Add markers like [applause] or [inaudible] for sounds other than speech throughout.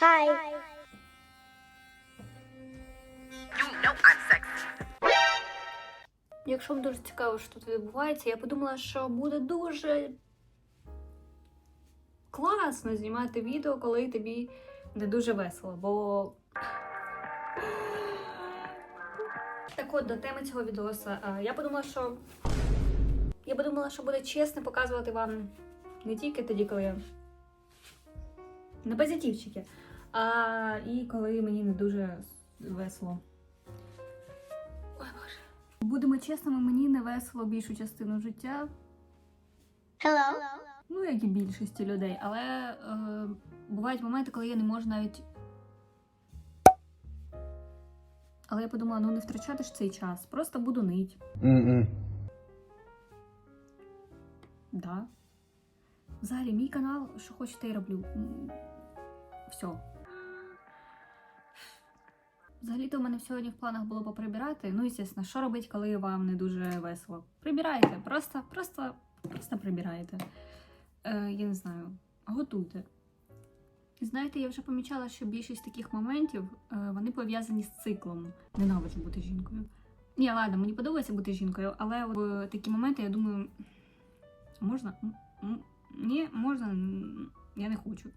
Hi. Якщо вам дуже цікаво, що тут відбувається, я подумала, що буде дуже класно знімати відео, коли тобі не дуже весело, бо. Так от, до теми цього відоса. Е, Я подумала, що. Я подумала, що буде чесно показувати вам не тільки тоді, коли я на позитивчики, а і коли мені не дуже весело. Ой, Боже. Будемо чесними, мені не весело більшу частину життя, Hello. ну як і більшості людей, але е, бувають моменти, коли я не можу навіть. Але я подумала, ну не втрачати ж цей час, просто буду нить. Mm-mm. Да. Взагалі, мій канал, що хочете, я роблю. Все. Взагалі-то у мене сьогодні в планах було поприбирати. Ну, звісно, що робити, коли вам не дуже весело? Прибирайте, просто, просто, просто прибирайте. Е, я не знаю, готуйте. І знаєте, я вже помічала, що більшість таких моментів е, вони пов'язані з циклом. Ненавиджу бути жінкою. Ні, ладно, мені подобається бути жінкою, але в такі моменти я думаю, можна? Ні, можна, я не хочу.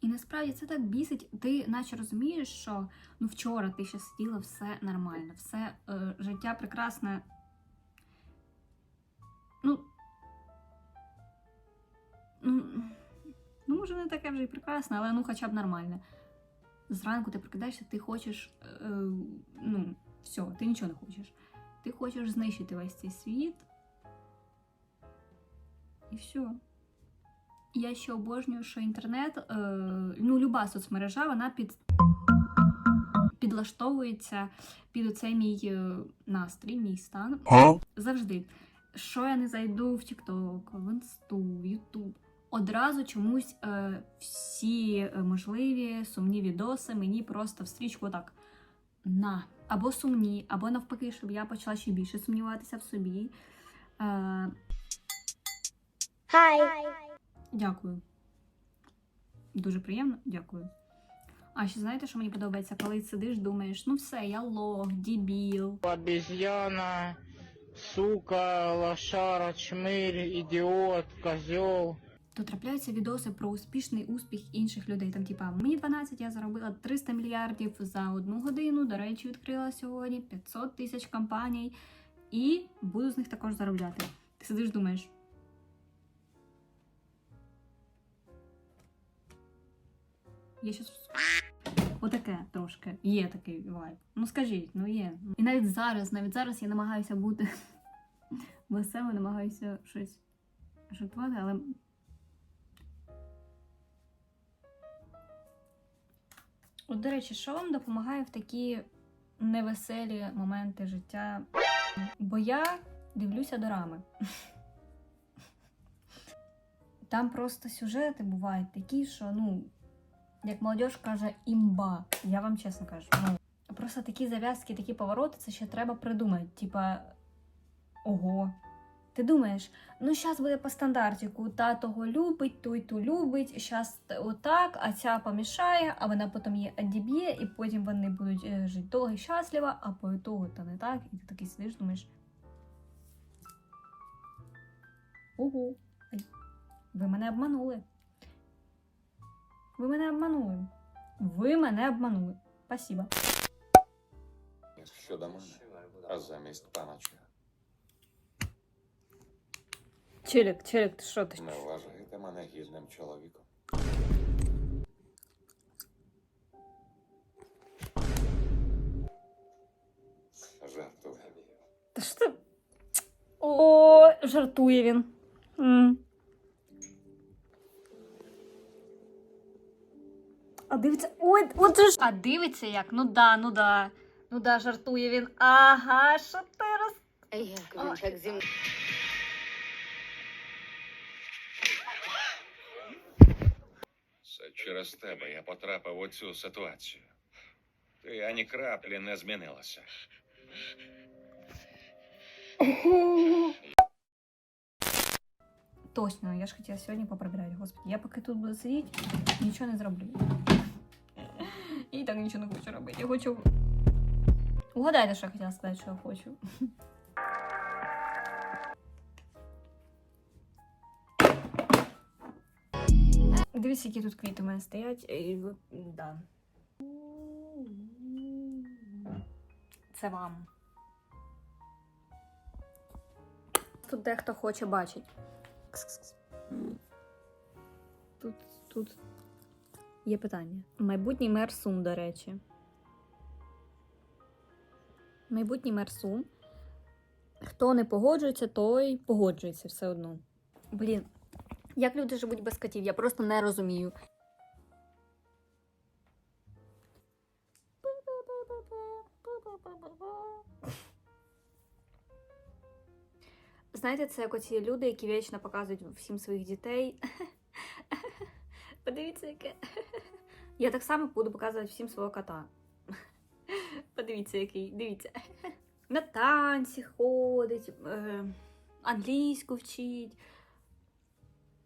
І насправді це так бісить. Ти наче розумієш, що ну вчора ти ще сиділа, все нормально, все е, життя прекрасне. Ну, ну, ну, може, не таке вже і прекрасне, але ну хоча б нормальне. Зранку ти прокидаєшся, ти хочеш. Е, ну, все, ти нічого не хочеш. Ти хочеш знищити весь цей світ. І все. Я ще обожнюю, що інтернет, е, ну, люба соцмережа, вона під, підлаштовується під оцей мій е, настрій, мій стан. Завжди. Що я не зайду в TikTok, в Інсту, в YouTube, одразу чомусь е, всі е, можливі сумні відоси мені просто в стрічку отак на. Або сумні, або навпаки, щоб я почала ще більше сумніватися в собі. Е, Hi. Дякую. Дуже приємно, дякую. А ще знаєте, що мені подобається, коли сидиш, думаєш, ну все, я лох, дебіл. обезьяна, сука, лошара, чмырь, идиот, козел. То трапляються відоси про успішний успіх інших людей. Там, типа, мені 12, я заробила 300 мільярдів за одну годину. До речі, відкрила сьогодні 500 тисяч компаній, і буду з них також заробляти. Ти сидиш, думаєш. Я щас Отаке трошки. Є такий вайб. Ну скажіть, ну є. І навіть зараз, навіть зараз я намагаюся бути [laughs] весело, намагаюся щось жартувати, але. От, до речі, що вам допомагає в такі невеселі моменти життя? Бо я дивлюся дорами. [laughs] Там просто сюжети бувають такі, що, ну, як молодь каже, імба. Я вам чесно кажу. Ну, просто такі зав'язки, такі повороти, це ще треба придумати. Типа, ого. Ти думаєш, ну зараз буде по стандартику, та того любить, той ту любить, зараз отак, а ця помішає, а вона потім її одіб'є, і потім вони будуть е, жити довго і щасливо, а по ітогу то не так, і ти такий сидиш, думаєш. Ого. Ви мене обманули. Ви мене обманули. Ви мене обманули. Спасибо. щодо мене, а замість паночка. Челік, челік, ти що ти? Не вважаєте мене гідним чоловіком. Жартую. Та що ти? О, жартує він. М. дивиться. Ой, от же ж. А дивиться як? Ну да, ну да. Ну да, жартує він. Ага, що ти роз. Як він так зі мною. Це через тебе я потрапив у цю ситуацію. Ти ані краплі не змінилася. Точно, я ж хотіла сьогодні поприбирати, господи. Я поки тут буду сидіти, нічого не зроблю. І так нічого не хочу робити. Я хочу. Угадайте, що я хотіла сказати, що я хочу. Дивіться, які тут квіти у мене стоять. І... Да. Це вам. Тут дехто хоче бачить. Тут, тут є питання. Майбутній мер Сум, до речі. Майбутній мер Сум. Хто не погоджується, той погоджується все одно. Блін, як люди живуть без котів, я просто не розумію. Знаєте, це як оці люди, які вічно показують всім своїх дітей. [laughs] Подивіться, яке. Я так само буду показувати всім свого кота. [laughs] Подивіться, який, дивіться. [laughs] На танці ходить, е, англійську вчить,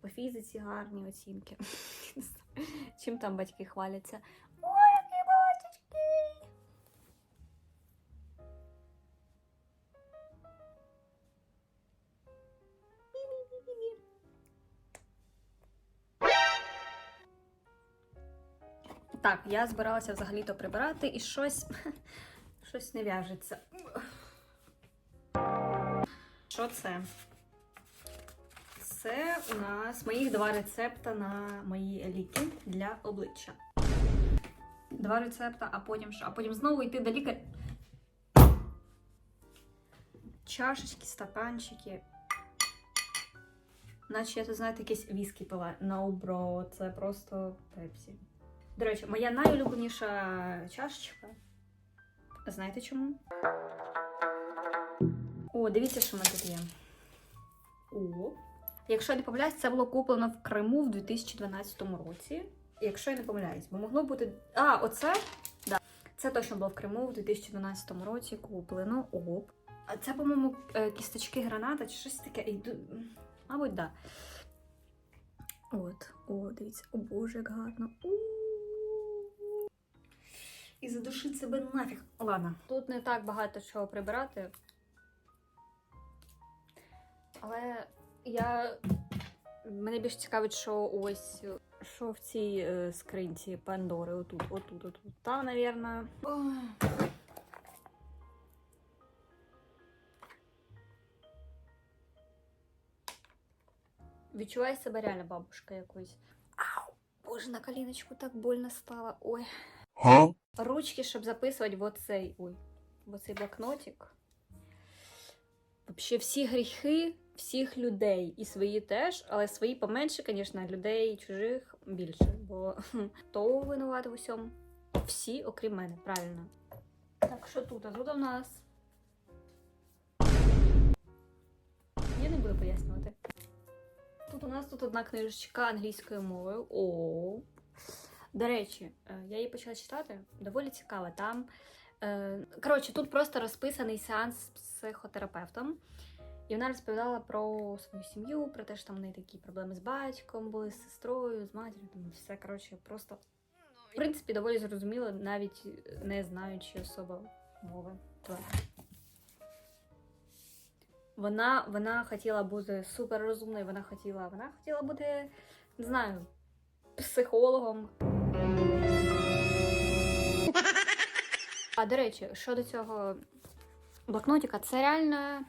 по фізиці гарні оцінки. [laughs] Чим там батьки хваляться? Так, я збиралася взагалі-то прибирати і щось. [laughs] щось не в'яжеться. Що це? Це у нас моїх два рецепта на мої ліки для обличчя. Два рецепта, а потім що? А потім знову йти до лікаря. Чашечки, стаканчики. Наче я тут, знаєте, якісь віскі пила. No, bro, це просто пепсі. До речі, моя найулюбленіша чашечка. Знаєте чому? О, дивіться, що в мене тут є. О. Якщо я не помиляюсь, це було куплено в Криму в 2012 році. Якщо я не помиляюсь, бо могло бути. А, оце? Да. Це точно було в Криму в 2012 році куплено. Оп. А це, по-моєму, е, кісточки граната чи щось таке. Мабуть. Да. От, о, дивіться, о боже, як гарно. У-у-у. І задушить себе нафіг. Ладно. Тут не так багато чого прибирати. Але я. Мене більш цікавить, що ось що в цій е, скринці Пандори. Отут, отут, отут. Та, навірно. Ой. Відчуваю себе реально бабушка якоюсь. Ау! Боже, на коліночку так больно стало. Ой. Ручки, щоб записувати в оцей. Ой, в оцей блокнотик. Вообще всі гріхи всіх людей. І свої теж, але свої поменше, звісно, людей чужих більше. Бо хто винувати в усьому? Всі, окрім мене, правильно. Так, що тут? А тут у нас. Я не буду пояснювати. Тут у нас тут одна книжечка англійською мовою. О. До речі, е, я її почала читати. Доволі цікаво. Там. е, Коротше, тут просто розписаний сеанс з психотерапевтом. І вона розповідала про свою сім'ю, про те, що там в неї такі проблеми з батьком були, з сестрою, з матір'ю, там все коротше, просто в принципі доволі зрозуміло, навіть не знаючи особо мови. Вона, вона хотіла бути суперрозумною, вона хотіла, вона хотіла бути, не знаю, психологом. А до речі, щодо цього блокнотика, це реально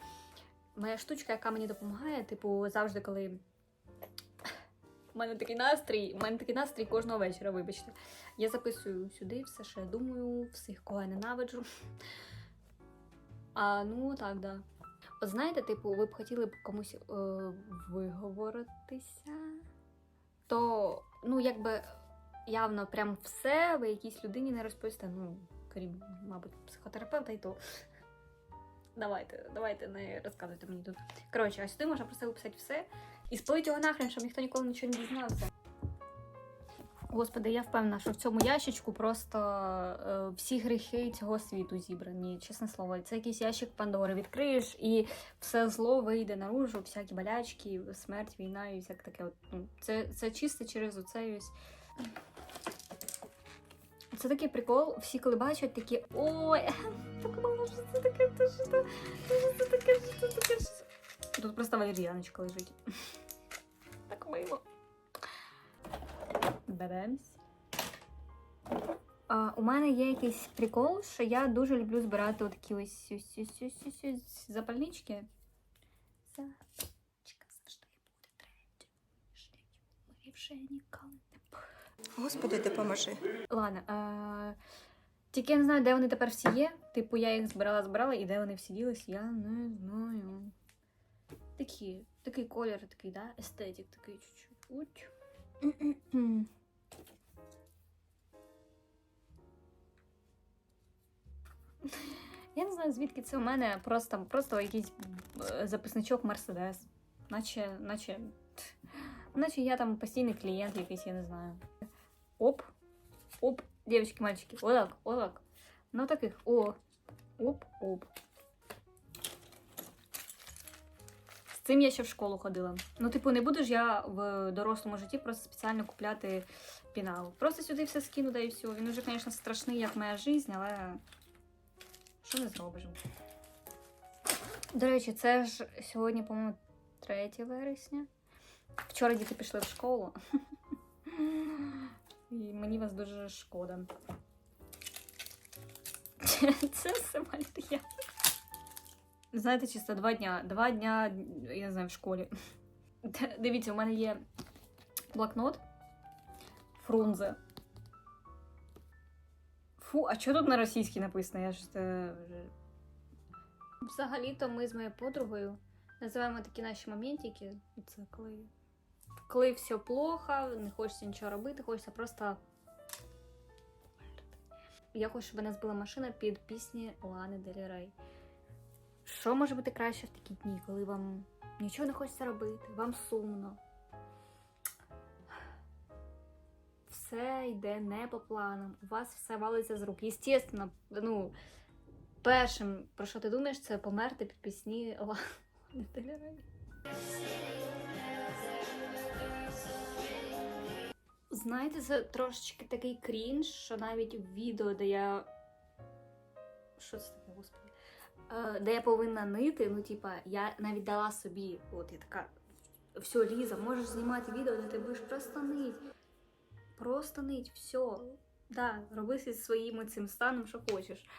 моя штучка, яка мені допомагає, типу, завжди, коли. У мене такий настрій, у мене такий настрій кожного вечора, вибачте. Я записую сюди все, що я думаю, всіх, кого я ненавиджу. А ну так, да. От знаєте, типу, ви б хотіли б комусь е, виговоритися, то, ну, якби явно прям все ви якійсь людині не розповісте. Ну, крім, мабуть, психотерапевта і то. [laughs] Давайте, давайте не розказуйте мені тут. Коротше, а сюди можна просто виписати все і спалити його нахрен, щоб ніхто ніколи нічого не дізнався. Господи, я впевнена, що в цьому ящичку просто е, всі гріхи цього світу зібрані. Чесне слово, це якийсь ящик Пандори. Відкриєш і все зло вийде наружу, всякі болячки, смерть, війна і всяке таке. От, ну, це, це чисто через оцей ось. Це такий прикол, всі коли бачать, такі ой, [laughs] так мало, що це таке, то що це, що це таке, що це таке. Тут просто валер'яночка лежить. [laughs] Так мило. Беремось. У мене є якийсь прикол, що я дуже люблю збирати отакі ось, запальнички. Запальничка завжди буде третя. Ми вже ніколи Господи, допоможи. Ладно, а... тільки я не знаю, де вони тепер всі є. Типу, я їх збирала, збирала, і де вони всі ділись, я не знаю. Такі, такий колір, такий, да? Естетик такий чуть-чуть. [clears throat] Я не знаю, звідки це у мене просто, просто якийсь е, записничок Мерседес. Наче, наче, [clears throat] наче я там постійний клієнт якийсь, я не знаю. Оп. Оп. Девочки, мальчики. Вот так, вот так. Ну таких. О. Оп, оп. З цим я ще в школу ходила. Ну, типу, не буду ж я в дорослому житті просто спеціально купляти пінал. Просто сюди все скину, да і все. Він уже, звісно, страшний, як моя життя, але що не зробиш? До речі, це ж сьогодні, по-моєму, 3 вересня. Вчора діти пішли в школу. І мені вас дуже шкода. [laughs] Це все мальтія. Знаєте, чисто два дня. Два дня, я не знаю, в школі. [laughs] Дивіться, у мене є блокнот. Фрунзе. Фу, а що тут на російській написано? Я ж це. Взагалі-то ми з моєю подругою називаємо такі наші моментики. Це коли коли все плохо, не хочеться нічого робити, хочеться просто. Я хочу, щоб мене збила машина під пісні Лани Делі Рей. Що може бути краще в такі дні, коли вам нічого не хочеться робити, вам сумно? Все йде не по планам, у вас все валиться з рук. Єстественно, ну, першим, про що ти думаєш, це померти під пісні Лани Делі Рей. Знаєте, це трошечки такий крінж, що навіть в відео, де я. Що це таке, господи? Е, де я повинна нити, ну, типа, я навіть дала собі, от я така. Все, Ліза, можеш знімати відео, де ти будеш просто нить. Просто нить, все. Да, роби зі своїм цим станом, що хочеш.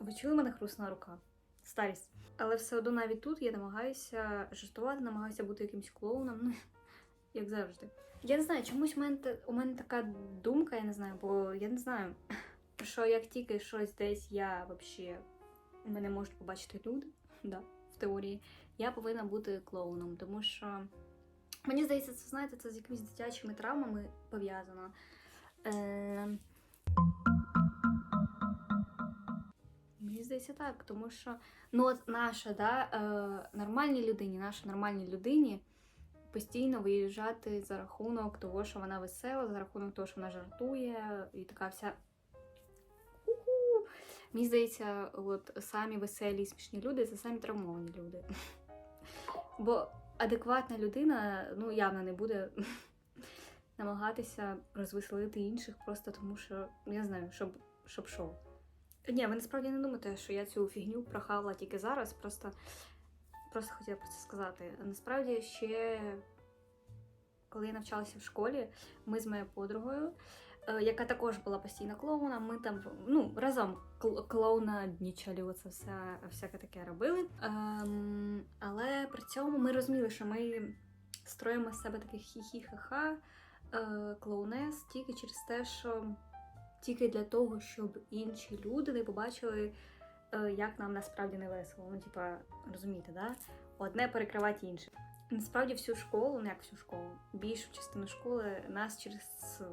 Ви чули мене хрусна рука? Старість. Але все одно навіть тут я намагаюся жартувати, намагаюся бути якимсь клоуном, як завжди. Я не знаю, чомусь у мене, у мене така думка, я не знаю, бо я не знаю, [laughs] що як тільки щось десь я взагалі мене можуть побачити люди, [laughs] да, в теорії, я повинна бути клоуном, тому що мені здається, це знаєте, це з якимись дитячими травмами пов'язано. Е... Мені здається так, тому що ну от наша, да, е, нормальній людині, нашій нормальній людині постійно виїжджати за рахунок того, що вона весела, за рахунок того, що вона жартує, і така вся. Мені здається, от самі веселі і смішні люди це самі травмовані люди. [laughs] Бо адекватна людина ну, явно не буде [laughs] намагатися розвеселити інших просто тому, що я знаю, щоб, щоб що. Ні, ви насправді не думаєте, що я цю фігню прохавала тільки зараз, просто, просто хотіла про це сказати. Насправді ще, коли я навчалася в школі, ми з моєю подругою, е, яка також була постійно клоуном, ми там ну, разом кл- клоунаднічали, оце все, всяке таке робили. Ем, але при цьому ми розуміли, що ми строїмо з себе таких хі-хі-ха-ха, е, клоунес тільки через те, що тільки для того, щоб інші люди не побачили, як нам насправді не весело. Ну, типа, розумієте, да? Одне перекривати інше. Насправді всю школу, ну як всю школу, більшу частину школи нас через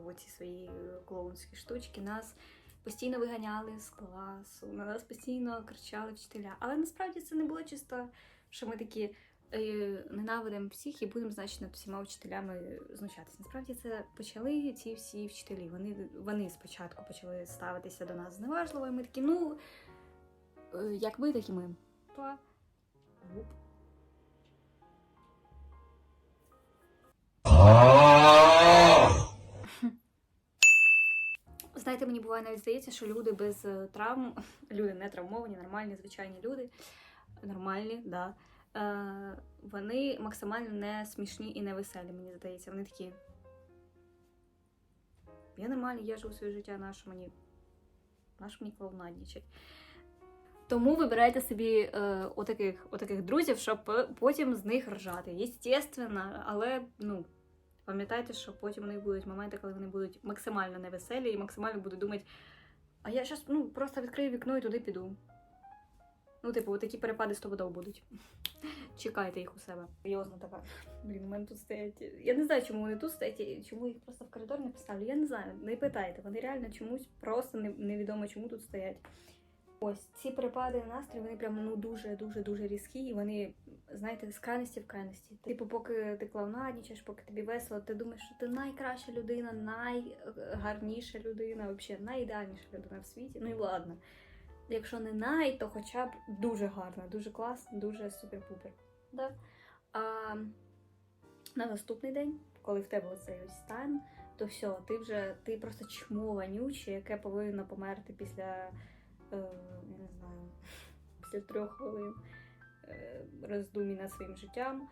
оці свої клоунські штучки нас постійно виганяли з класу, на нас постійно кричали вчителя. Але насправді це не було чисто, що ми такі е, ненавидимо всіх і будемо, значить, над всіма вчителями знущатися. Насправді це почали ці всі вчителі. Вони, вони спочатку почали ставитися до нас зневажливо, і ми такі, ну, е, як ви, так і ми. Па. Гуп. [laughs] Знаєте, мені буває навіть здається, що люди без е, травм, [laughs] люди не травмовані, нормальні, звичайні люди, нормальні, да. Е, вони максимально не смішні і не веселі, мені здається. Вони такі. Я нормальний, я живу своє життя, наш мені. Наш мені клоунаднічать. Тому вибирайте собі е, отаких, отаких друзів, щоб потім з них ржати. Єстественно, але ну, пам'ятайте, що потім у них будуть моменти, коли вони будуть максимально невеселі і максимально будуть думати, а я зараз ну, просто відкрию вікно і туди піду. Ну, типу, такі перепади стопудов будуть. [laughs] Чекайте їх у себе. Серйозно така. Блін, у мене тут стоять. Я не знаю, чому вони тут стоять, чому їх просто в коридор не поставлю. Я не знаю, не питайте. Вони реально чомусь просто невідомо чому тут стоять. Ось ці перепади настрою, вони прям ну дуже дуже різкі, і вони, знаєте, з крайності в крайності. Типу, поки ти клоунаднічаєш, поки тобі весело, ти думаєш, що ти найкраща людина, найгарніша людина, взагалі найідеальніша людина в світі. Ну і ладно. Якщо не най, то хоча б дуже гарна, дуже класна, дуже супер-пупер. Да? А на наступний день, коли в тебе оцей ось стан, то все, ти вже ти просто чмо вонюче, яке повинно померти після, не знаю, після трьох хвилин е, роздумі над своїм життям.